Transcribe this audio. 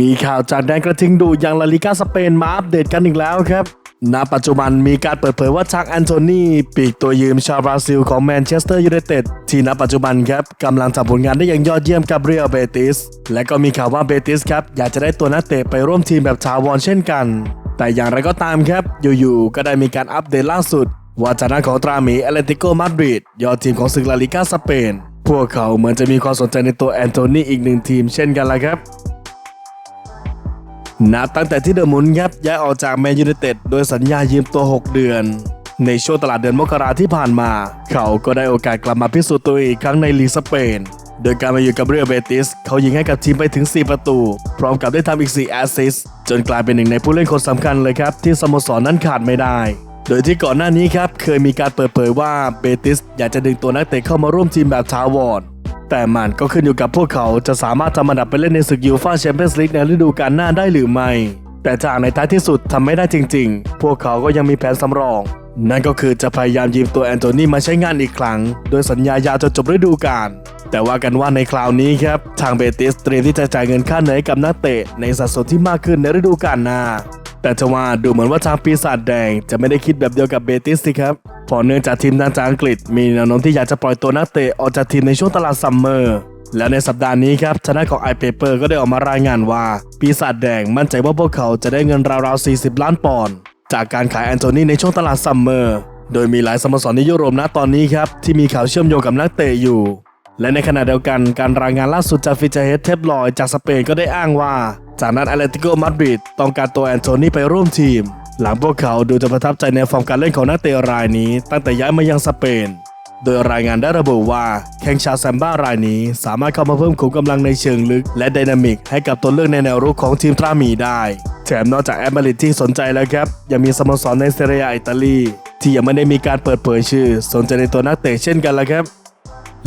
มีข่าวจากแดนกระทิงดูอย่างลาลิกาสเปนมาอัปเดตกันอีกแล้วครับ ณ ปัจจุบันมีการเปิดเผยว่าชักแอนโทนีปีกตัวยืมชาวบราซิลของแมนเชสเตอร์ยูไนเต็ดที่ณปัจจุบันครับกำลังทำผลงานได้อย่างยอดเยี่ยมกับเรียลเบติส และก็มีข่าวว่าเบติสครับอยากจะได้ตัวนักเตะไปร่วมทีมแบบถาวรเช่นกัน แต่อย่างไรก็ตามครับอยู่ๆก็ได้มีการอัปเดตล่าสุด ว่าจากนั้นของตราหมีแอตเลติโกมาดริดยอดทีมของศึกลาลิกาสเปนพวกเขาเหมือนจะมีความสนใจในตัวแอนโทนีอีกหนึ่งทีมเช่นกันละครับ นับตั้งแต่ที่เดอะมุนครับย้ายออกจากแมนยูไนเต็ดโดยสัญญายืมตัว 6 เดือน ในช่วงตลาดเดือนมกราที่ผ่านมา เขาก็ได้โอกาสกลับมาพิสูจน์ตัวเองอีกครั้งในลีกสเปน โดยการมาอยู่กับเรียลเบติส เขายิงให้กับทีมไปถึง 4 ประตู พร้อมกับได้ทำอีก 4 แอสซิสต์จนกลายเป็นหนึ่งในผู้เล่นคนสำคัญเลยครับ ที่สโมสรนั้นขาดไม่ได้ โดยที่ก่อนหน้านี้ครับเคยมีการเปิดเผยว่าเบติสอยากจะดึงตัวนักเตะเข้ามาร่วมทีมแบบทาวอน แต่มันก็ขึ้นอยู่กับพวกเขาจะสามารถทำอันดับไปเล่นในศึกยูฟ่าแชมเปี้ยนส์ลีกในฤดูกาลหน้าได้หรือไม่ แต่จากในท้ายที่สุดทำไม่ได้จริง ๆ พวกเขาก็ยังมีแผนสำรอง นั่นก็คือจะพยายามยืมตัวแอนโทนีมาใช้งานอีกครั้ง โดยสัญญายาวจนจบฤดูกาลแต่ว่ากันว่าในคราวนี้ครับ ทางเบติสเตรียมที่จะจ่ายเงินค่าเหนื่อยกับนักเตะในสัดส่วนที่มากขึ้นในฤดูกาลหน้า แต่จะว่าดูเหมือนว่าทางปีศาจแดงจะไม่ได้คิดแบบเดียวกับเบติสสิครับ เพราะเนื่องจากทีมดังจากอังกฤษ มีแนวโน้มที่อยากจะปล่อยตัวนักเตะออกจากทีมในช่วงตลาดซัมเมอร์และในสัปดาห์นี้ครับทนายของ i p a p e r ก็ได้ออกมารายงานว่า ปีศาจแดงมั่นใจว่าพวกเขาจะได้เงินราวๆ 40 ล้านปอนด์จากการขายแอนโทนีในช่วงตลาดซัมเมอร์โดยมีหลายสโมสรในยุโรปณตอนนี้ครับ ที่มีข่าวเชื่อมโยงกับนักเตะอยู่ และในขณะเดียวกันการรายงานล่าสุดจากฟิชเฮดเทปลอยจากสเปนก็ได้อ้างว่า จากนั้นแอตเลติโกมาดริดต้องการตัวแอนโทนีไปร่วมทีม หลังพวกเขาดูจะประทับใจในฟอร์มการเล่นของนักเตะรายนี้ตั้งแต่ย้ายมายังสเปน โดยรายงานได้ระบุว่าแข้งชาวแซมบ้ารายนี้ สามารถเข้ามาเพิ่มขุมกำลังในเชิงลึก และไดนามิกให้กับตัวเลือกในแนวรุกของทีมตราหมีได้ แถมนอกจากแอมเบริที่สนใจแล้วครับ ยังมีสโมสรในเซเรียอิตาลี ที่ยังไม่ได้มีการเปิดเผยชื่อ สนใจในตัวนักเตะเช่นกันละครับ